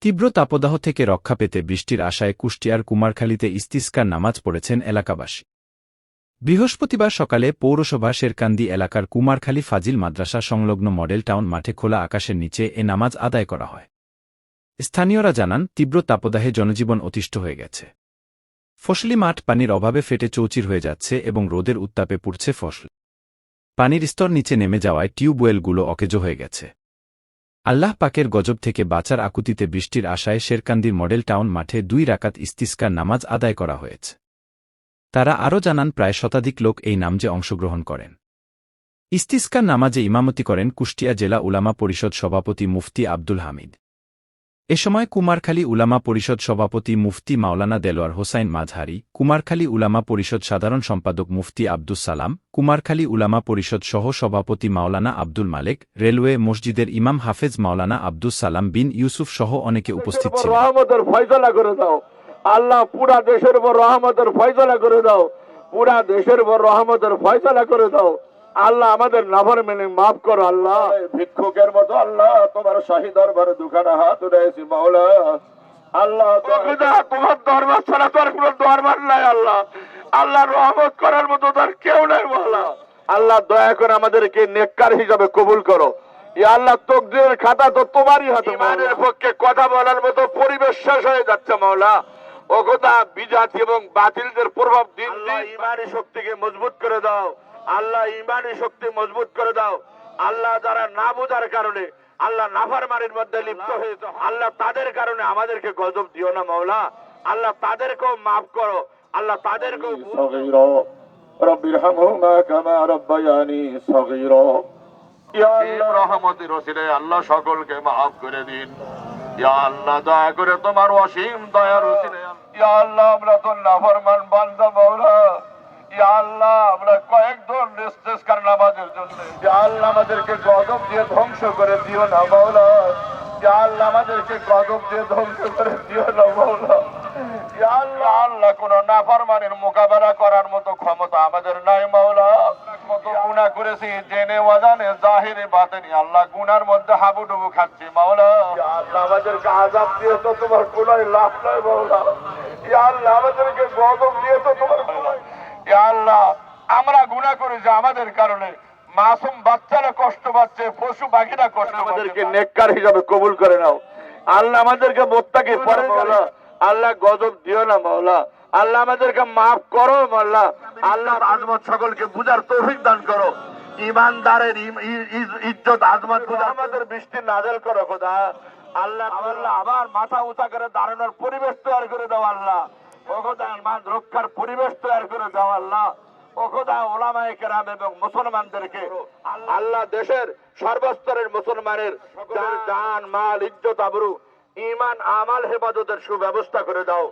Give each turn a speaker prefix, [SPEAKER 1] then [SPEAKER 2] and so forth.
[SPEAKER 1] তীব্র তাপদাহ থেকে রক্ষা পেতে বৃষ্টির আশায় কুষ্টিয়ার কুমারখালীতে ইস্তিস্কার নামাজ পড়েছেন এলাকাবাসী। বৃহস্পতিবার সকালে পৌরসভা শেরকান্দি এলাকার কুমারখালী ফাজিল মাদ্রাসা সংলগ্ন মডেল টাউন মাঠে খোলা আকাশের নিচে এ নামাজ আদায় করা হয়। স্থানীয়রা জানান, তীব্র তাপদাহে জনজীবন অতিষ্ঠ হয়ে গেছে। ফসলি মাঠ পানির অভাবে ফেটে চৌচির হয়ে যাচ্ছে এবং রোদের উত্তাপে পুড়ছে ফসল। পানির স্তর নিচে নেমে যাওয়ায় টিউবওয়েলগুলো অকেজো হয়ে গেছে। আল্লাহ পাকের গজব থেকে বাঁচার আকুতিতে বৃষ্টির আশায় শেরকান্দির মডেল টাউন মাঠে দুই রাকাত ইস্তিস্কার নামাজ আদায় করা হয়েছে। তারা আরও জানান, প্রায় শতাধিক লোক এই নামজে অংশগ্রহণ করেন। ইস্তিস্কার নামাজে ইমামতি করেন কুষ্টিয়া জেলা উলামা পরিষদ সভাপতি মুফতি আব্দুল হামিদ। এ সময় কুমারখালী উলামা পরিষদ সভাপতি মুফতি মাওলানা দেলোয়ার হোসাইন মাঝহারি, কুমারখালী উলামা পরিষদ সাধারণ সম্পাদক মুফতি আব্দুস সালাম, কুমারখালী উলামা পরিষদ সহ সভাপতি মাওলানা আব্দুল মালেক, রেলওয়ে মসজিদের ইমাম হাফেজ মাওলানা আব্দুস সালাম বিন ইউসুফ সহ অনেকে উপস্থিত ছিলেন।
[SPEAKER 2] আল্লাহ আমাদের নাফর মেনে মাফ করো আল্লাহ। ভিক্ষুকের মতো আল্লাহ তোমার শাহী দরবারে দুখানা হাত উঠেছি মাওলা। আল্লাহ তোমার দরবার ছাড়া কোনো দরবার নাই আল্লাহ। আল্লাহ রহমত করার মতো তার কেউ নাই মাওলা। আল্লাহ দয়া করে আমাদেরকে নেককার হিসাবে কবুল করো। আল্লাহ তকদিরের খাতা তো তোমারই হাতে ইমানের পক্ষে কথা বলার মতো পরিবেশ শেষ হয়ে যাচ্ছে মাওলা। ও কথা বিজাতি এবং বাতিলদের প্রভাব দিন দিন ইমানি শক্তিকে মজবুত করে দাও। আল্লাহ ইমানি শক্তি মজবুত করে দাও। আল্লাহ যারা না বোঝার কারণে আল্লাহ নাফারমারির মধ্যে লিপ্ত হয়ে আল্লাহ। তাদের কারণে আমাদেরকে গজব দিও না মৌলা আল্লাহ তাদেরকেও মাফ করো। আল্লাহ তাদেরকেও রব্বির হামহুমা কামা ইয়া আল্লাহ। আল্লাহ সকলকে maaf করে দিন। ইয়া আল্লাহ দয়া করে তোমার অসীম দয়া ওসিলায় ইয়া আল্লাহ আমরা তো নাফরমান বান্দা মাওলা। ইয়া আল্লাহ আমরা নামাজের জন্য। আল্লাহ আমাদেরকে গজব দিয়ে ধ্বংস করে দিও না মাওলা। আল্লাহ আমাদেরকে গজব দিয়ে ধ্বংস করে দিও না মাওলা। আল্লাহ আল্লাহ কোন নাফরমানের মোকাবেলা করার মতো ক্ষমতা আমাদের নাই মাওলা। কত গুনাহ করেছি জেনে ওয়াজানে জাহিরে বাতেনি আল্লাহ গুনার মধ্যে হাবুডুবু খাচ্ছি মাওলা। আল্লাহ আমাদেরকে আযাব দিয়ে তো তোমার কোনোই লাভ নাই মাওলা। আল্লাহ আমাদেরকে গজব দিয়ে তো তোমার কোনোই আল্লাহ আমরা গুনাহ করেছি আমাদের কারণে মাসুম বাচ্চারা কষ্ট পাচ্ছে পশু পাখিরা কষ্ট আমাদেরকে নেককার হিসাবে কবুল করে নাও। আল্লাহ আমাদেরকে মোত্তাকি পরে আল্লাহ গজব দিও না মাওলা। আল্লাহ আমাদেরকে মাফ করো মাওলা। আল্লাহ আজমত সকলকে বুঝার তৌফিক দান করো। ইমানদারের ইজ্জত আজমত আমাদের বৃষ্টি নাজেল করো খোদা। আল্লাহ আল্লাহ আবার মাথা উঁচা করে দাঁড়ানোর পরিবেশ তৈরি করে দাও আল্লাহ। ও খোদা ইমান রক্ষার পরিবেশ তৈরি করে দাও আল্লাহ। ও ওলামায় কেরাম এবং মুসলমানদেরকে আল্লাহ। দেশের সর্বস্তরের মুসলমানের দান মাল ইজ্জত আবরু ইমান আমাল হেফাজতের সুব্যবস্থা করে দাও।